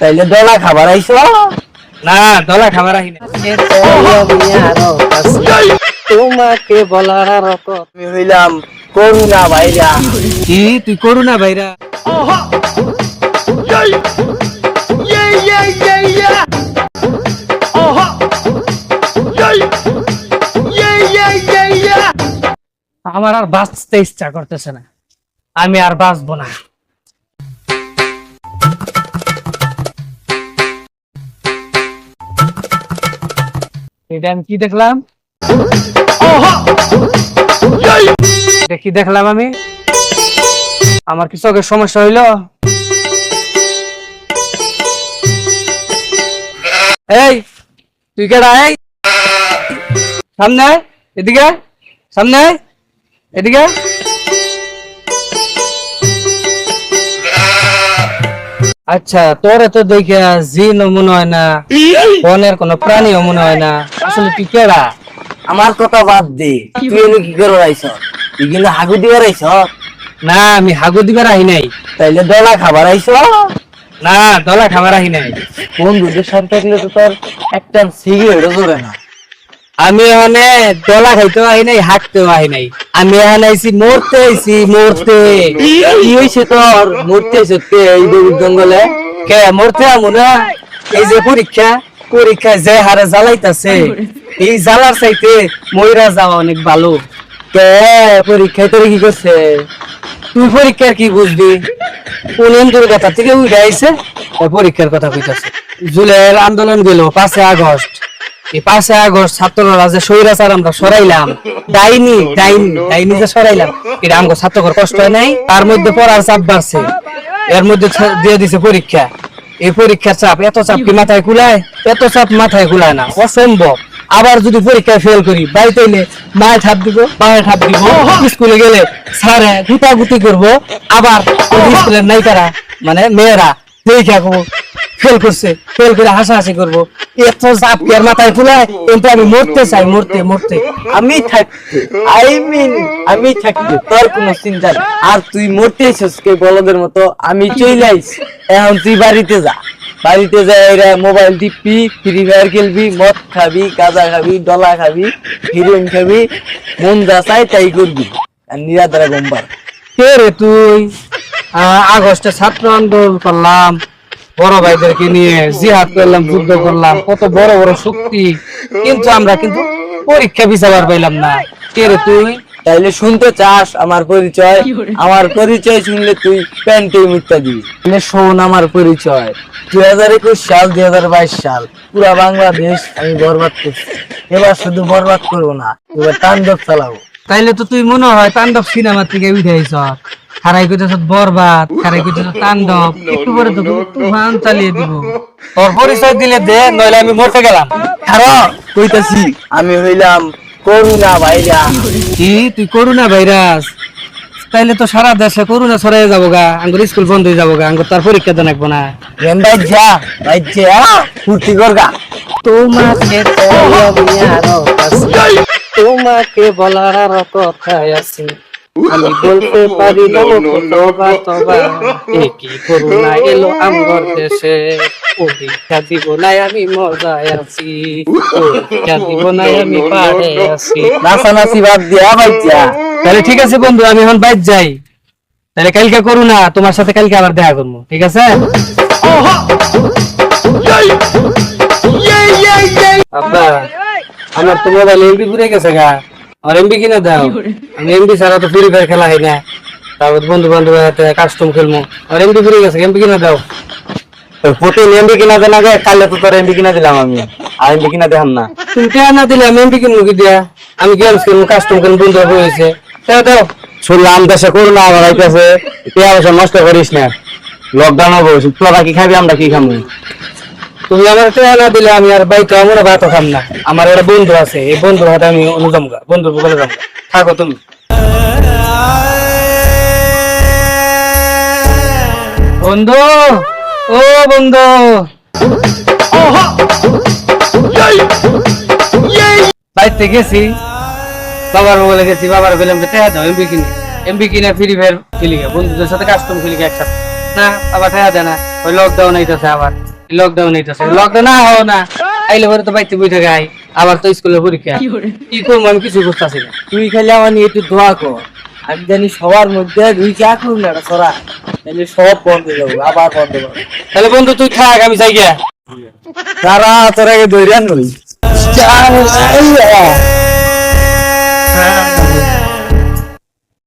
তাইলে ডলা খাবার আইছো? না দলা খাবার আহি না তোমাকে বলার আমি হইলাম করুণা ভাইরা। কি? তুই করু না ভাইরা আমার আর বাঁচতে ইচ্ছা করতেছে না। আমি আর বাঁচবো না। আমি কি দেখলাম? দেখলাম আমি? আমার কি চোখের সমস্যা হইল? এই, তুই কেডা, এই? সামনে, এদিকে সামনে, এদিকে। আচ্ছা তোরে তো দেখে জিন মনে হয় না বনের কোনো প্রাণীও মনে হয় না। আসলে তুই কেডা? আমার কথা বাদ দে। তুই এনে কি করে আইছ তুই কিন্তু হাগু দিবার আইছ না আমি হাগু দিবার আহি নাই। তাইলে ডলা খাবার আইছ? না দলা খাবার আহি নাই। বন্ধুদের সাথে থাকলে তো তোর একটা সিগারেটও ধরে না। আমি এখানে দলা খাইতেও আহি নাই হাঁটতেও আহি নাই। আমি এখানে আইছি, মরতে আইছি, মরতে। কি হয়েছে তোর? মরতে সত্যি এই জঙ্গলে। কে, মরতে আমু না? এই যে পরীক্ষা পরীক্ষা যে হারে জ্বালাইতাছে, এই জ্বালার ময়রা যাওয়া অনেক ভালো। কে, পরীক্ষায় তোর কি করছে? তুই পরীক্ষার কি বুঝবি? কথা থেকে উঠে আইছে? পরীক্ষার কথা জুলাইয়ের আন্দোলন গেল পাঁচে আগস্ট। পরীক্ষা। এই পরীক্ষার চাপ, এত চাপ কি মাথায় কুলায়? এত চাপ মাথায় কুলায় না, অসম্ভব। আবার যদি পরীক্ষায় ফেল করি, বাড়িতে এলে মায়ে ঠাপ দিব মায়ে ঠাপ দিব, স্কুলে গেলে স্যারে গুতাগুতি করব, আবার স্কুলের নায়িকারা মানে মেয়েরা, দেখে ফেল করছে ফেল করে হাসাহাসি করব। এত চাপ কি আর মাথায় কুলায় কিন্তু আমি মরতে চাই মরতে মরতে। আমি থাকতে আই মিন আমি থাকতে তোর কোনো চিন্তা নেই। আর তুই মরতে এসেছিস কে বলদের মতো আমি চলে এখন তুই বাড়িতে যা। বাড়িতে যা এরা মোবাইল টিপবি ফ্রি ফায়ার খেলবি মদ খাবি গাঁজা খাবি ডলা খাবি হিরোইন খাবি মন যা চাই তাই করবি। আর নিরাদারা গম্বার কে রে তুই? আহ, আগস্টে ছাত্র আন্দোলন করলাম। বড় ভাইদেরকে নিয়ে জিহাদ করলাম যুদ্ধ করলাম কত বড় বড় শক্তি। কিন্তু আমরা কিন্তু পরীক্ষা বিচার পাইলাম না। কে রে তুই? তাইলে শুনতে চাস আমার পরিচয়? আমার পরিচয় শুনলে তুই প্যান্টে মিথ্যা দিবি। তাহলে শোন আমার পরিচয়। দুই হাজার একুশ সাল দুই হাজার বাইশ সাল পুরা বাংলাদেশ আমি বরবাদ করছি। এবার শুধু বরবাদ করব না এবার তাণ্ডব চালাবো। তাইলে তো তুই মনে হয় তাণ্ডব সিনেমা থেকে উঠে আইছ। খারাই কইতেছ বরবাদ খারাই কইতেছ তাণ্ডব একটু পরে তো তোকে তুফান চালিয়ে দিব। তোর পরিচয় দিলে দে নইলে আমি মরতে গেলাম। খারাপ কইতাছি আমি হইলাম করুণা ভাইরা। কি? তুই করোনা ভাইরাস? তাইলে তো সারা দেশে করোনা ছড়াই যাব গা আঙ্গুর স্কুল বন্ধ হয়ে যাব গা আঙ্গুর তার পরীক্ষা দেন একবো না। রেন ভাই যা ভাই যা ফুর্তি করগা। তোমাকে তোমাকে বলার আরও কথাই আছে। আমি বলতে পারি না তোবা তোবা। এ কি করুণা এলো আমার দেশে? পরীক্ষা দিব নাই আমি মজায় আছি। পরীক্ষা দিব নাই আমি পাড়ে আছি। নাচানাচি বাদ দিয়া তাহলে ঠিক আছে বন্ধু আমি এখন বাইর যাই। তাহলে কালকে করু না তোমার সাথে কালকে আবার দেখা করব ঠিক আছে? আব্বা। আমার তো মোবাইল এমবি ঘুরে গেছে গা। আমার এমবি কিনা দাও। আমি এমবি ছাড়া তো ফ্রি ফায়ার খেলা হয় না। তারপর বন্ধু বান্ধব হাতে কাস্টম খেলব আর এমবি ঘুরে গেছে এমবি কিনা দাও। প্রতিদিন এমবি কিনা দেন আগে কালে তো তোর এমবি কিনা দিলাম আমি। আর এমবি কিনা দেখাম না। তুমি কে না দিলে আমি এমবি কিনবো কি দিয়া? আমি গেমস খেলব কাস্টম খেলব বন্ধু হয়েছে। দাও দাও। শুনলাম দেশে করোনা আবার আইতেছে। পয়সা নষ্ট করিস না। লকডাউন হব তোরা কি খাবি আমরা কি খাব তুমি আমার না দিলে আমি আর বাইকে আমার ভাত খাম না। আমার একটা বন্ধু আছে এই বন্ধুর হাতে আমি অনুদাম গা বন্ধুর বলে যাব। থাকো তুমি। বন্ধু ও বন্ধু। বাইতে গেছি বাবার বলে গেছি বাবার বললাম যে টাকা দাও এমবি কিনে। এমবি কিনে ফ্রি ফায়ার খেলি গে বন্ধুদের সাথে কাস্টম খেলি গে একসাথে। না আবার ঠায়া দেয় না ওই লকডাউন আইতাছে আবার লকডাউন আইতাছে লকডাউন না হও না। আইলে পরে তো বাইতে বই থাকে আই আবার তো স্কুলের পরীক্ষা। কি করব আমি কিছু বুঝতেছি না। তুই খালি আমার নিয়ে একটু দোয়া কর। আমি জানি সবার মধ্যে দুই চা করুন না সরা। তাহলে সব বন্ধ হয়ে যাব আবার বন্ধ করব। তাহলে বন্ধু তুই থাক আমি যাই গিয়া। তারা তোর দৈরান নই।